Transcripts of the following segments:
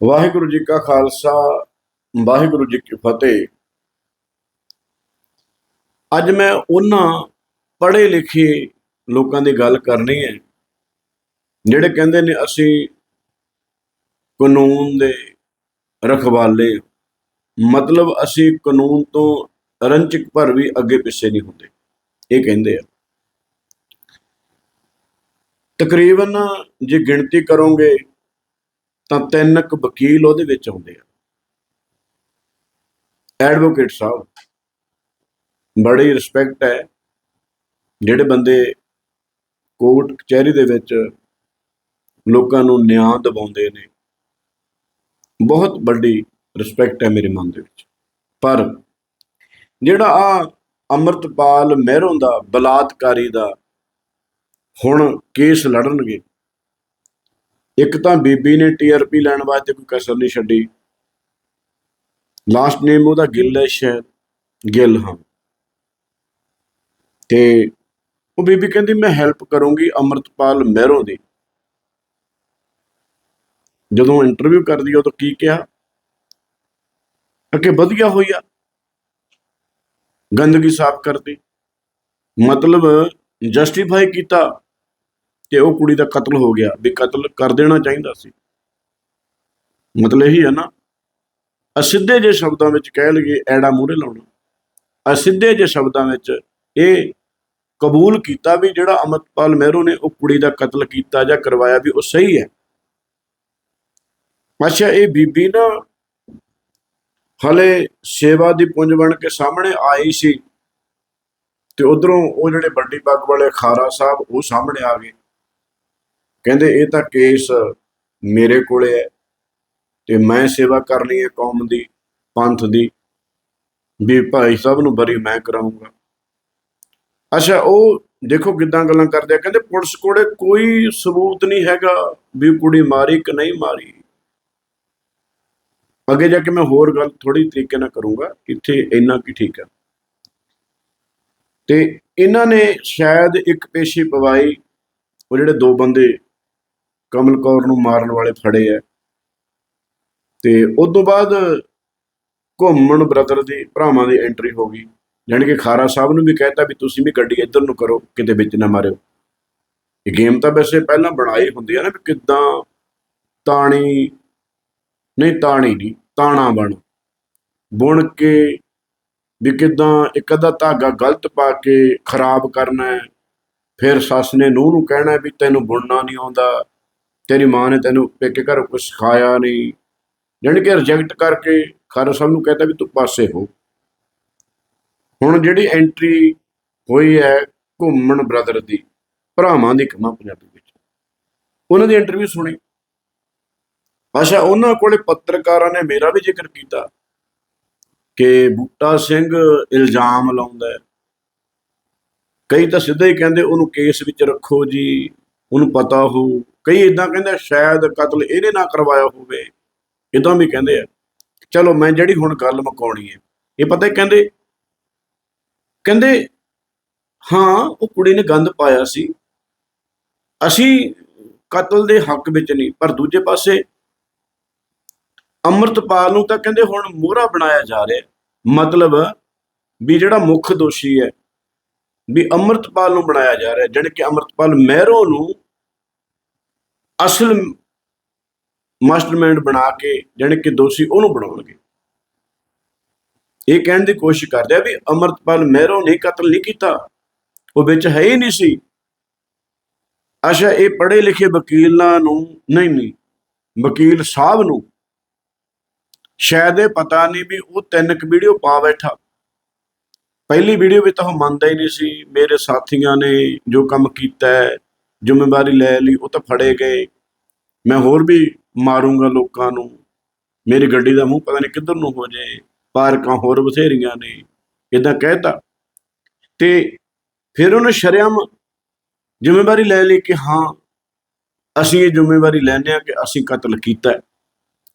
ਵਾਹਿਗੁਰੂ ਜੀ ਕਾ ਖਾਲਸਾ, ਵਾਹਿਗੁਰੂ ਜੀ ਕੀ ਫਤਿਹ। ਅੱਜ ਮੈਂ ਉਹਨਾਂ ਪੜ੍ਹੇ ਲਿਖੇ ਲੋਕਾਂ ਦੀ ਗੱਲ ਕਰਨੀ ਹੈ, ਜਿਹੜੇ ਕਹਿੰਦੇ ਨੇ ਅਸੀਂ ਕਾਨੂੰਨ ਦੇ ਰਖਵਾਲੇ ਮਤਲਬ ਅਸੀਂ ਕਾਨੂੰਨ ਤੋਂ ਰੰਚਕ ਭਰ ਵੀ ਅੱਗੇ ਪਿੱਛੇ ਨਹੀਂ ਹੁੰਦੇ, ਇਹ ਕਹਿੰਦੇ ਆ। ਤਕਰੀਬਨ ਜੇ ਗਿਣਤੀ ਕਰੋਗੇ ਤਾਂ ਤਿੰਨ ਕੁ ਵਕੀਲ ਉਹਦੇ ਵਿੱਚ ਆਉਂਦੇ ਆ। ਐਡਵੋਕੇਟ ਸਾਹਿਬ, ਬੜੀ ਰਿਸਪੈਕਟ ਹੈ। ਜਿਹੜੇ ਬੰਦੇ ਕੋਰਟ ਕਚਹਿਰੀ ਦੇ ਵਿੱਚ ਲੋਕਾਂ ਨੂੰ ਨਿਆਂ ਦਿਵਾਉਂਦੇ ਨੇ, ਬਹੁਤ ਵੱਡੀ ਰਿਸਪੈਕਟ ਹੈ ਮੇਰੇ ਮਨ ਦੇ ਵਿੱਚ। ਪਰ ਜਿਹੜਾ ਆ ਅਮਰਤਪਾਲ ਮਹਿਰੋਂ ਦਾ ਬਲਾਤਕਾਰੀ ਦਾ ਹੁਣ ਕੇਸ ਲੜਨਗੇ ਇੱਕ ਤਾਂ ਬੀਬੀ ਨੇ ਟੀਆਰਪੀ ਲੈਣ ਵਾਸਤੇ ਕੋਈ ਕਸਰ ਨਹੀਂ ਛੱਡੀ। ਲਾਸਟ ਨੇਮ ਉਹਦਾ ਗਿੱਲ ਹੈ ਸ਼ਾਇਦ ਗਿੱਲ ਹਾਂ। ਤੇ ਉਹ ਬੀਬੀ ਕਹਿੰਦੀ ਮੈਂ ਹੈਲਪ ਕਰੂੰਗੀ ਅਮਰਤਪਾਲ ਮਹਿਰੋਂ ਦੀ। ਜਦੋਂ ਇੰਟਰਵਿਊ ਕਰਦੀ ਆ, ਉਦੋਂ ਕੀ ਕਿਹਾ? ਕਿ ਵਧੀਆ ਹੋਈ ਆ। ਗੰਦਗੀ ਸਾਫ਼ ਕਰਦੀ ਮਤਲਬ ਜਸਟੀਫਾਈ ਕੀਤਾ। ਕਿ ਉਹ ਕੁੜੀ ਦਾ ਕਤਲ ਹੋ ਗਿਆ, ਵੀ ਕਤਲ ਕਰ ਦੇਣਾ ਚਾਹੀਦਾ ਸੀ। ਮਤਲਬ ਇਹੀ ਹੈ ਨਾ ਅਸਿੱਧੇ ਜੇ ਸ਼ਬਦਾਂ ਵਿੱਚ ਕਹਿ ਲਈਏ, ਐੜਾ ਮੂਹਰੇ ਲਾਉਣਾ। ਅਸਿੱਧੇ ਜੇ ਸ਼ਬਦਾਂ ਵਿੱਚ ਇਹ ਕਬੂਲ ਕੀਤਾ ਵੀ ਜਿਹੜਾ ਅਮਰਪਾਲ ਮਹਿਰੋ ਨੇ ਉਹ ਕੁੜੀ ਦਾ ਕਤਲ ਕੀਤਾ ਜਾਂ ਕਰਵਾਇਆ ਵੀ ਉਹ ਸਹੀ ਹੈ। ਅੱਛਾ, ਇਹ ਬੀਬੀ ਨਾ ਹਲੇ ਸੇਵਾ ਦੀ ਪੁੰਜ ਬਣ ਕੇ ਸਾਹਮਣੇ ਆਈ ਸੀ ਤੇ ਉਧਰੋਂ ਉਹ ਜਿਹੜੇ ਵੱਡੀ ਪੱਗ ਵਾਲੇ ਖਾਰਾ ਸਾਹਿਬ ਉਹ ਸਾਹਮਣੇ ਆ ਗਏ। ਕਹਿੰਦੇ, ਇਹ ਤਾਂ ਕੇਸ ਮੇਰੇ ਕੋਲੇ ਹੈ ਤੇ ਮੈਂ ਸੇਵਾ ਕਰਨੀ ਹੈ ਕੌਮ ਦੀ, ਪੰਥ ਦੀ, ਵੀ ਭਾਈ ਸਾਹਿਬ ਨੂੰ ਬਰੀ ਮੈਂ ਕਰਾਉਂਗਾ। ਅੱਛਾ, ਉਹ ਦੇਖੋ ਕਿਦਾਂ ਗੱਲਾਂ ਕਰਦੇ ਆ। ਕਹਿੰਦੇ, ਪੁਲਿਸ ਕੋਲੇ ਕੋਈ ਸਬੂਤ ਨਹੀਂ ਹੈਗਾ ਵੀ ਕੁੜੀ ਮਾਰੀ ਕਿ ਨਹੀਂ ਮਾਰੀ। ਅੱਗੇ ਜਾ ਕੇ ਮੈਂ ਹੋਰ ਗੱਲ ਥੋੜੀ ਤਰੀਕੇ ਨਾਲ ਕਰੂੰਗਾ ਇੱਥੇ ਇੰਨਾ ਕੀ ਠੀਕ ਹੈ। ਤੇ ਇਹਨਾਂ ਨੇ ਸ਼ਾਇਦ ਇੱਕ ਪੇਸ਼ੀ ਪਵਾਈ, ਉਹ ਜਿਹੜੇ ਦੋ ਬੰਦੇ ਕਮਲ ਕੌਰ ਨੂੰ ਮਾਰਨ ਵਾਲੇ ਫੜੇ ਆ। ਤੇ ਉਸ ਤੋਂ ਬਾਅਦ ਘੁੰਮਣ ਬ੍ਰਦਰ ਦੀ, ਭਰਾਵਾਂ ਦੀ ਐਂਟਰੀ ਹੋ ਗਈ। ਜਾਣੀ ਕਿ ਖਾਰਾ ਸਾਹਿਬ ਨੂੰ ਵੀ ਕਹਿਤਾ ਵੀ ਤੁਸੀਂ ਵੀ ਗੱਡੀ ਇੱਧਰ ਨੂੰ ਕਰੋ, ਕਿਤੇ ਵਿੱਚ ਨਾ ਮਾਰਿਓ। ਇਹ ਗੇਮ ਤਾਂ ਵੈਸੇ ਪਹਿਲਾਂ ਬਣਾਈ ਹੁੰਦੀ ਹੈ ਨਾ ਵੀ ਕਿੱਦਾਂ ਤਾਣੀ, ਨਹੀਂ ਤਾਣੀ ਨਹੀਂ, ਤਾਣਾ ਬਣ। ਬੁਣ ਕੇ ਵੀ ਕਿਦਾਂ ਇੱਕ ਅੱਧਾ ਧਾਗਾ ਗਲਤ ਪਾ ਕੇ ਖਰਾਬ ਕਰਨਾ ਫਿਰ ਸੱਸ ਨੇ ਨੂੰਹ ਨੂੰ ਕਹਿਣਾ ਵੀ ਤੈਨੂੰ ਬੁਣਨਾ ਨਹੀਂ ਆਉਂਦਾ। ਤੇਰੀ ਮਾਂ ਨੇ ਤੈਨੂੰ ਪੇਕੇ ਘਰ ਕੁਝ ਸਿਖਾਇਆ ਨਹੀਂ। ਜਾਣੀ ਕਿ ਰਿਜੈਕਟ ਕਰਕੇ ਖਾਰਾ ਸਾਹਿਬ ਨੂੰ ਕਹਿੰਦਾ ਵੀ ਤੂੰ ਪਾਸੇ ਹੋ। ਹੁਣ ਜਿਹੜੀ ਐਂਟਰੀ ਹੋਈ ਹੈ ਘੁੰਮਣ ਬ੍ਰਦਰ ਦੀ, ਭਰਾਵਾਂ ਦੀ ਕਮਾ ਪੰਜਾਬੀ ਵਿੱਚ। ਉਹਨਾਂ ਦੀ ਇੰਟਰਵਿਊ ਸੁਣੀ। ਅੱਛਾ, ਉਹਨਾਂ ਕੋਲੇ ਪੱਤਰਕਾਰਾਂ ਨੇ ਮੇਰਾ ਵੀ ਜ਼ਿਕਰ ਕੀਤਾ ਕਿ ਬੂਟਾ ਸਿੰਘ ਇਲਜ਼ਾਮ ਲਾਉਂਦਾ ਹੈ। ਕਈ ਤਾਂ ਸਿੱਧਾ ਹੀ ਕਹਿੰਦੇ, ਉਹਨੂੰ ਕੇਸ ਵਿੱਚ ਰੱਖੋ ਜੀ, ਉਹਨੂੰ ਪਤਾ ਹੋ। ਕਈ ਇਦਾਂ ਕਹਿੰਦੇ ਸ਼ਾਇਦ ਕਤਲ ਇਹਨੇ ਨਾ ਕਰਵਾਇਆ ਹੋਵੇ। ਇਦਾਂ ਵੀ ਕਹਿੰਦੇ ਆ। ਚਲੋ ਮੈਂ ਜਿਹੜੀ ਹੁਣ ਗੱਲ ਮੁਕਾਉਣੀ ਹੈ, ਇਹ ਪਤਾ ਕਹਿੰਦੇ ਕਹਿੰਦੇ, ਹਾਂ, ਉਹ ਕੁੜੀ ਨੇ ਗੰਦ ਪਾਇਆ ਸੀ। ਅਸੀਂ ਕਤਲ ਦੇ ਹੱਕ ਵਿੱਚ ਨਹੀਂ, ਪਰ ਦੂਜੇ ਪਾਸੇ ਅੰਮ੍ਰਿਤਪਾਲ ਨੂੰ ਤਾਂ ਕਹਿੰਦੇ ਹੁਣ ਮੋਹਰਾ ਬਣਾਇਆ ਜਾ ਰਿਹਾ। ਮਤਲਬ ਵੀ ਜਿਹੜਾ ਮੁੱਖ ਦੋਸ਼ੀ ਹੈ, ਵੀ ਅੰਮ੍ਰਿਤਪਾਲ ਨੂੰ ਬਣਾਇਆ ਜਾ ਰਿਹਾ, ਜਾਣੀ ਕਿ ਅੰਮ੍ਰਿਤਪਾਲ ਮਹਿਰੋ ਨੂੰ ਅਸਲ ਮਾਸਟਰਮਾਈਂਡ ਬਣਾ ਕੇ, ਜਾਣੀ ਕਿ ਦੋਸ਼ੀ ਉਹਨੂੰ ਬਣਾਉਣਗੇ। ਇਹ ਕਹਿਣ ਦੀ ਕੋਸ਼ਿਸ਼ ਕਰਦੇ ਆ ਵੀ ਅੰਮ੍ਰਿਤਪਾਲ ਮਹਿਰੋਂ ਨੇ ਕਤਲ ਨਹੀਂ ਕੀਤਾ। ਉਹ ਵਿੱਚ ਹੈ ਹੀ ਨਹੀਂ ਸੀ। ਅੱਛਾ, ਇਹ ਪੜ੍ਹੇ ਲਿਖੇ ਵਕੀਲਾਂ ਨੂੰ ਨਹੀਂ ਨਹੀਂ, ਵਕੀਲ ਸਾਹਿਬ ਨੂੰ ਸ਼ਾਇਦ ਇਹ ਪਤਾ ਨਹੀਂ ਵੀ ਉਹ ਤਿੰਨ ਕੁ ਵੀਡੀਓ ਪਾ ਬੈਠਾ। ਪਹਿਲੀ ਵੀਡੀਓ ਵਿੱਚ ਤਾਂ ਉਹ ਮੰਨਦਾ ਹੀ ਨਹੀਂ ਸੀ। ਮੇਰੇ ਸਾਥੀਆਂ ਨੇ ਜੋ ਕੰਮ ਕੀਤਾ ਹੈ ਜ਼ਿੰਮੇਵਾਰੀ ਲੈ ਲਈ, ਉਹ ਤਾਂ ਫੜੇ ਗਏ। ਮੈਂ ਹੋਰ ਵੀ ਮਾਰੂੰਗਾ ਲੋਕਾਂ ਨੂੰ। ਮੇਰੀ ਗੱਡੀ ਦਾ ਮੂੰਹ ਪਤਾ ਨਹੀਂ ਕਿੱਧਰ ਨੂੰ ਹੋ ਜਾਏ ਪਾਰਕਾਂ ਹੋਰ ਬਥੇਰੀਆਂ ਨੇ ਇਦਾਂ ਕਹਿਤਾ। ਤੇ ਫਿਰ ਉਹਨੇ ਸ਼ਰਮ ਜ਼ਿੰਮੇਵਾਰੀ ਲੈ ਲਈ ਕਿ ਹਾਂ, ਅਸੀਂ ਇਹ ਜ਼ਿੰਮੇਵਾਰੀ ਲੈਂਦੇ ਹਾਂ ਕਿ ਅਸੀਂ ਕਤਲ ਕੀਤਾ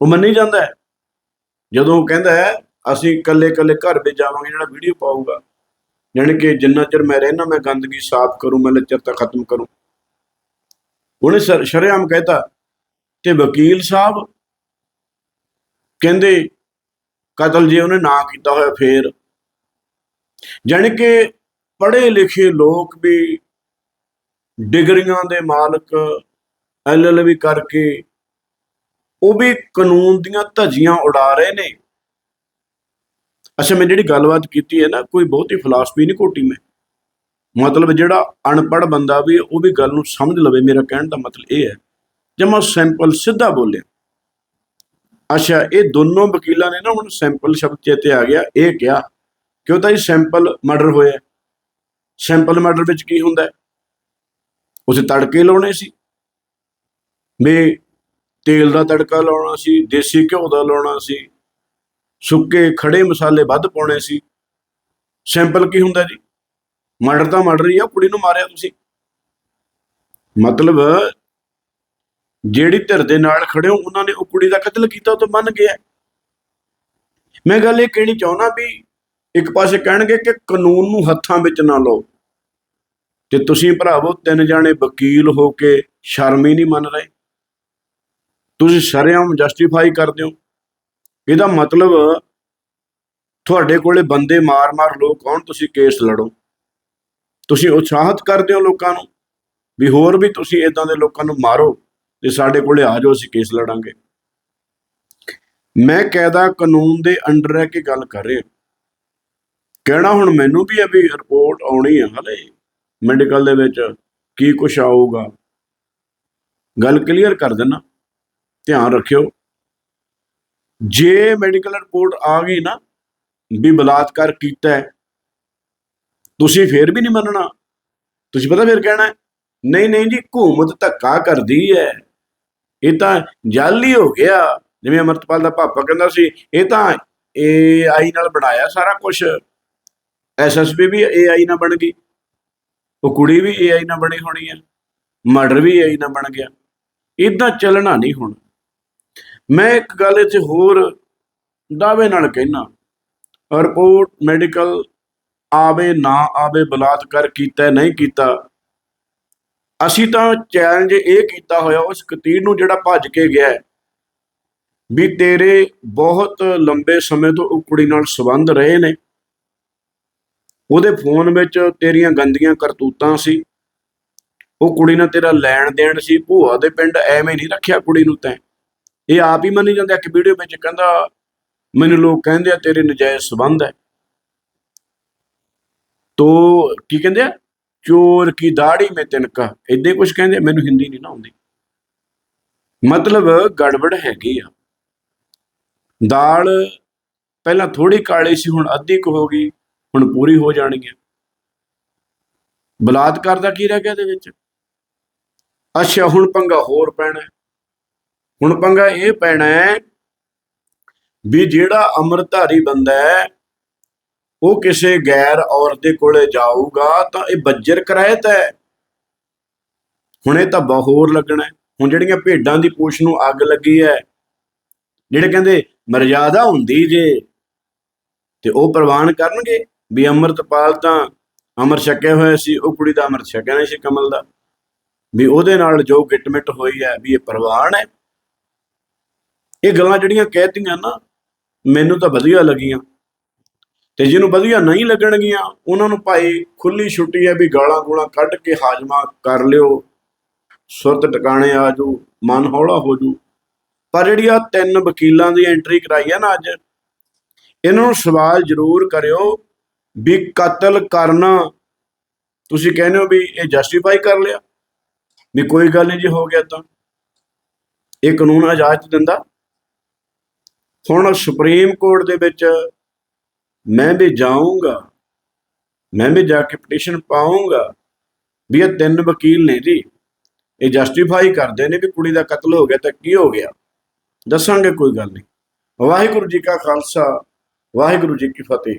ਉਹ ਮੰਨੀ ਜਾਂਦਾ ਜਦੋਂ ਉਹ ਕਹਿੰਦਾ ਹੈ, ਅਸੀਂ ਇਕੱਲੇ ਇਕੱਲੇ ਘਰ ਵਿੱਚ ਜਾਵਾਂਗੇ, ਜਿਹੜਾ ਵੀਡੀਓ ਪਾਊਗਾ। ਯਾਨੀ ਕਿ ਜਿੰਨਾ ਚਿਰ ਮੈਂ ਰਹਿਣਾ ਮੈਂ ਗੰਦਗੀ ਸਾਫ਼ ਕਰੂੰ, ਮੈਂ ਲੱਚਰਤਾ ਖਤਮ ਕਰੂੰ। ਉਹਨੇ ਸਰ- ਸ਼ਰੇਆਮ ਕਹਿਤਾ ਤੇ ਵਕੀਲ ਸਾਹਿਬ ਕਹਿੰਦੇ ਕਤਲ ਜੇ ਉਹਨੇ ਨਾ ਕੀਤਾ ਹੋਇਆ ਫੇਰ। ਜਾਣੀ ਕਿ ਪੜ੍ਹੇ ਲਿਖੇ ਲੋਕ ਵੀ ਡਿਗਰੀਆਂ ਦੇ ਮਾਲਕ ਐਲਐਲਬੀ ਕਰਕੇ ਉਹ ਵੀ ਕਾਨੂੰਨ ਦੀਆਂ ਧੱਜੀਆਂ ਉਡਾ ਰਹੇ ਨੇ। ਅੱਛਾ, ਮੈਂ ਜਿਹੜੀ ਗੱਲਬਾਤ ਕੀਤੀ ਹੈ ਨਾ, ਕੋਈ ਬਹੁਤੀ ਫਿਲਾਸਫੀ ਨਹੀਂ ਕੋਟੀ ਮੈਂ। ਮਤਲਬ ਜਿਹੜਾ ਅਨਪੜ੍ਹ ਬੰਦਾ ਵੀ, ਉਹ ਵੀ ਗੱਲ ਨੂੰ ਸਮਝ ਲਵੇ, ਮੇਰਾ ਕਹਿਣ ਦਾ ਮਤਲਬ ਇਹ ਹੈ। ਜਮਾ ਸਿੰਪਲ ਸਿੱਧਾ ਬੋਲਿਆ, ਅੱਛਾ, ਇਹ ਦੋਨੋਂ ਵਕੀਲਾਂ ਨੇ ਨਾ ਹੁਣ ਸਿੰਪਲ ਸ਼ਬਦ ਚੇਤੇ ਆ ਗਿਆ, ਇਹ ਕਿਹਾ ਕਿ ਉਹ ਤਾਂ ਹੀ ਸਿੰਪਲ ਮਰਡਰ ਹੋਇਆ? ਸਿੰਪਲ ਮਰਡਰ ਵਿੱਚ ਕੀ ਹੁੰਦਾ? ਹੈ ਉਸੇ ਤੜਕੇ ਲਾਉਣੇ ਸੀ। ਵੀ ਤੇਲ ਦਾ ਤੜਕਾ ਲਾਉਣਾ ਸੀ, ਦੇਸੀ ਘਿਓ ਦਾ ਲਾਉਣਾ ਸੀ, ਸੁੱਕੇ ਖੜੇ ਮਸਾਲੇ ਵੱਧ ਪਾਉਣੇ ਸੀ। ਸਿੰਪਲ ਕੀ ਹੁੰਦਾ ਜੀ? ਮਰਡਰ ਤਾਂ ਮਰਡਰ ਹੀ ਆ, ਕੁੜੀ ਨੂੰ ਮਾਰਿਆ ਤੁਸੀਂ। ਮਤਲਬ ਜਿਹੜੀ ਧਿਰ ਦੇ ਨਾਲ ਖੜੇ ਹੋ, ਉਹਨਾਂ ਨੇ ਉਹ ਕੁੜੀ ਦਾ ਕਤਲ ਕੀਤਾ, ਉਹ ਤਾਂ ਮੰਨ ਗਿਆ। ਮੈਂ ਗੱਲ ਇਹ ਕਹਿਣੀ ਚਾਹੁੰਦਾ ਵੀ ਇੱਕ ਪਾਸੇ ਕਹਿਣਗੇ ਕਿ ਕਾਨੂੰਨ ਨੂੰ ਹੱਥਾਂ ਵਿੱਚ ਨਾ ਲਓ। ਤੇ ਤੁਸੀਂ ਭਰਾਵੋ, ਤਿੰਨ ਜਾਣੇ ਵਕੀਲ ਹੋ ਕੇ ਸ਼ਰਮ ਹੀ ਨਹੀਂ ਮੰਨ ਰਹੇ। ਤੁਸੀਂ ਸ਼ਰੇਆਮ ਜਸਟੀਫਾਈ ਕਰਦੇ ਹੋ। ਇਹਦਾ ਮਤਲਬ ਤੁਹਾਡੇ ਕੋਲੇ ਬੰਦੇ ਮਾਰ-ਮਾਰ ਲੋਕ ਆਉਣ, ਤੁਸੀਂ ਕੇਸ ਲੜੋ। ਤੁਸੀਂ ਉਤਸ਼ਾਹਿਤ ਕਰਦੇ ਹੋ ਲੋਕਾਂ ਨੂੰ ਵੀ ਹੋਰ ਵੀ ਤੁਸੀਂ ਇਦਾਂ ਦੇ ਲੋਕਾਂ ਨੂੰ ਮਾਰੋ ਤੇ ਸਾਡੇ ਕੋਲੇ ਆ ਜਾਓ, ਅਸੀਂ ਕੇਸ ਲੜਾਂਗੇ। ਮੈਂ ਕਾਇਦਾ ਕਾਨੂੰਨ ਦੇ ਅੰਡਰ ਰਹਿ ਕੇ ਗੱਲ ਕਰ ਰਿਹਾ। ਕਹਿਣਾ ਹੁਣ ਮੈਨੂੰ ਵੀ ਅਭੀ ਰਿਪੋਰਟ ਆਉਣੀ ਹੈ ਹਲੇ। ਮੈਡੀਕਲ ਦੇ ਵਿੱਚ ਕੀ ਕੁਝ ਆਊਗਾ। ਗੱਲ ਕਲੀਅਰ ਕਰ ਦੇਣਾ ਧਿਆਨ ਰੱਖਿਓ। ਜੇ ਮੈਡੀਕਲ ਰਿਪੋਰਟ ਆ ਗਈ ਨਾ ਵੀ ਬਲਾਤਕਾਰ ਕੀਤਾ ਹੈ ਤੁਸੀਂ ਫੇਰ ਵੀ ਨਹੀਂ ਮੰਨਣਾ। ਤੁਸੀਂ ਪਤਾ ਫਿਰ ਕਹਿਣਾ ਨਹੀਂ ਨਹੀਂ ਜੀ ਹਕੂਮਤ ਧੱਕਾ ਕਰਦੀ ਹੈ। ਇਹ ਤਾਂ ਜਲ ਹੀ ਹੋ ਗਿਆ। ਜਿਵੇਂ ਅਮਰਤਪਾਲ ਦਾ ਪਾਪਾ ਕਹਿੰਦਾ ਸੀ, ਇਹ ਤਾਂ ਏ ਆਈ ਨਾਲ ਬਣਾਇਆ ਸਾਰਾ ਕੁਝ ਐਸਐਸਪੀ ਵੀ ਏ ਆਈ ਨਾਲ ਬਣ ਗਈ। ਉਹ ਕੁੜੀ ਵੀ ਏ ਆਈ ਨਾਲ ਬਣੀ ਹੋਣੀ ਹੈ। ਮਰਡਰ ਵੀ ਏ ਆਈ ਨਾਲ ਬਣ ਗਿਆ। ਇਦਾਂ ਚੱਲਣਾ ਨਹੀਂ ਹੁਣ। ਮੈਂ ਇੱਕ ਗੱਲ ਇੱਥੇ ਹੋਰ ਦਾਅਵੇ ਨਾਲ ਕਹਿਣਾ ਰਿਪੋਰਟ ਮੈਡੀਕਲ ਆਵੇ ਨਾ ਆਵੇ ਬਲਾਤਕਾਰ ਕੀਤਾ, ਨਹੀਂ ਕੀਤਾ। ਅਸੀਂ ਤਾਂ ਚੈਲੰਜ ਇਹ ਕੀਤਾ ਹੋਇਆ, ਉਸ ਕਤੀਰ ਨੂੰ ਜਿਹੜਾ ਭੱਜ ਕੇ ਗਿਆ ਵੀ ਤੇਰੇ ਬਹੁਤ ਲੰਬੇ ਸਮੇਂ ਤੋਂ ਉਹ ਕੁੜੀ ਨਾਲ ਸੰਬੰਧ ਰਹੇ ਨੇ। ਉਹਦੇ ਫੋਨ ਵਿੱਚ ਤੇਰੀਆਂ ਗੰਦੀਆਂ ਕਰਤੂਤਾਂ ਸੀ। ਉਹ ਕੁੜੀ ਨਾਲ ਤੇਰਾ ਲੈਣ ਦੇਣ ਸੀ, ਭੂਆ ਦੇ ਪਿੰਡ ਐਵੇਂ ਨਹੀਂ ਰੱਖਿਆ ਕੁੜੀ ਨੂੰ ਤੈਂ। ਇਹ ਆਪ ਹੀ ਮੰਨੀ ਜਾਂਦਾ, ਇੱਕ ਵੀਡੀਓ ਵਿੱਚ ਕਹਿੰਦਾ, ਮੈਨੂੰ ਲੋਕ ਕਹਿੰਦੇ ਆ ਤੇਰੇ ਨਜਾਇਜ਼ ਸੰਬੰਧ ਹੈ। ਤੋ ਕੀ ਕਹਿੰਦੇ ਆ? ਚੋਰ ਕੀ ਦਾੜੀ ਮੇ ਤਿਨਕਾ। ਇਦਾਂ ਕੁਝ ਕਹਿੰਦੇ ਮੈਨੂੰ ਹਿੰਦੀ ਨਹੀਂ ਨਾ ਆਉਂਦੀ। ਮਤਲਬ ਗੜਬੜ ਹੈਗੀ ਆ। ਦਾਲ ਪਹਿਲਾਂ ਥੋੜੀ ਕਾਲੀ ਸੀ, ਹੁਣ ਅੱਧੀ ਕੁ ਹੋ ਗਈ, ਹੁਣ ਪੂਰੀ ਹੋ ਜਾਣੀ ਹੈ ਬਲਾਤਕਾਰ ਦਾ ਕੀ ਰਹਿ ਗਿਆ ਇਹਦੇ ਵਿੱਚ? ਅੱਛਾ, ਹੁਣ ਪੰਗਾ ਹੋਰ ਪੈਣਾ। ਹੁਣ ਪੰਗਾ ਇਹ ਪੈਣਾ ਹੈ ਵੀ ਜਿਹੜਾ ਅੰਮ੍ਰਿਤਧਾਰੀ ਬੰਦਾ ਹੈ ਉਹ ਕਿਸੇ ਗੈਰ ਔਰਤ ਦੇ ਕੋਲੇ ਜਾਊਗਾ ਤਾਂ ਇਹ ਬੱਜਰ ਕਰਾਇਤ ਹੈ। ਹੁਣ ਇਹ ਤਾਂ ਬਹੁਤ ਲੱਗਣਾ ਹੁਣ ਜਿਹੜੀਆਂ ਭੇਡਾਂ ਦੀ ਪੂਛ ਨੂੰ ਅੱਗ ਲੱਗੀ ਹੈ, ਜਿਹੜੇ ਕਹਿੰਦੇ ਮਰਜ਼ਾਦਾ ਹੁੰਦੀ ਜੇ, ਤੇ ਉਹ ਪ੍ਰਵਾਨ ਕਰਨਗੇ ਵੀ ਅੰਮ੍ਰਿਤਪਾਲ ਤਾਂ ਅਮਰ ਛਕਿਆ ਹੋਇਆ ਸੀ, ਉਹ ਕੁੜੀ ਦਾ ਅਮਰ ਛਕਿਆ ਨਹੀਂ ਸੀ ਕਮਲ ਦਾ। ਵੀ ਉਹਦੇ ਨਾਲ ਜੋ ਗਿਟਮਿਟ ਹੋਈ ਹੈ ਵੀ ਇਹ ਪ੍ਰਵਾਨ ਹੈ। ਇਹ ਗੱਲਾਂ ਜਿਹੜੀਆਂ ਕਹਿਤੀਆਂ ਨਾ, ਮੈਨੂੰ ਤਾਂ ਵਧੀਆ ਲੱਗੀਆਂ। ਤੇ ਜਿਹਨੂੰ ਵਧੀਆ ਨਹੀਂ ਲੱਗਣਗੀਆਂ, ਉਹਨਾਂ ਨੂੰ ਭਾਈ ਖੁੱਲੀ ਛੁੱਟੀ ਹੈ ਵੀ ਗਾਲਾਂ ਗੂਲਾਂ ਕੱਢ ਕੇ ਹਾਜ਼ਮਾ ਕਰ ਲਿਓ। ਸੁਰਤ ਟਿਕਾਣੇ ਆ ਜੂ ਮਨ ਹੌਲਾ ਹੋ ਜੂ ਪਰ ਜਿਹੜੀ ਆ ਤਿੰਨ ਵਕੀਲਾਂ ਦੀ ਐਂਟਰੀ ਕਰਾਈ ਹੈ ਨਾ ਅੱਜ, ਇਹਨਾਂ ਨੂੰ ਸਵਾਲ ਜ਼ਰੂਰ ਕਰਿਓ ਵੀ ਕਤਲ ਕਰਨਾ, ਤੁਸੀਂ ਕਹਿੰਦੇ ਹੋ ਵੀ ਇਹ ਜਸਟੀਫਾਈ ਕਰ ਲਿਆ? ਵੀ ਕੋਈ ਗੱਲ ਨਹੀਂ ਜੀ, ਹੋ ਗਿਆ ਤਾਂ। ਇਹ ਕਾਨੂੰਨ ਇਜਾਜ਼ਤ ਦਿੰਦਾ। ਹੁਣ ਸੁਪਰੀਮ ਕੋਰਟ ਦੇ ਵਿੱਚ ਮੈਂ ਵੀ ਜਾਊਂਗਾ। ਮੈਂ ਵੀ ਜਾ ਕੇ ਪਟੀਸ਼ਨ ਪਾਉਂਗਾ ਵੀ ਇਹ ਤਿੰਨ ਵਕੀਲ ਨੇ ਜੀ। ਇਹ ਜਸਟੀਫਾਈ ਕਰਦੇ ਨੇ ਕਿ ਕੁੜੀ ਦਾ ਕਤਲ ਹੋ ਗਿਆ ਤਾਂ ਕੀ ਹੋ ਗਿਆ? ਦੱਸਾਂਗੇ ਕੋਈ ਗੱਲ ਨਹੀਂ। ਵਾਹਿਗੁਰੂ ਜੀ ਕਾ ਖਾਲਸਾ, ਵਾਹਿਗੁਰੂ ਜੀ ਕੀ ਫਤਿਹ।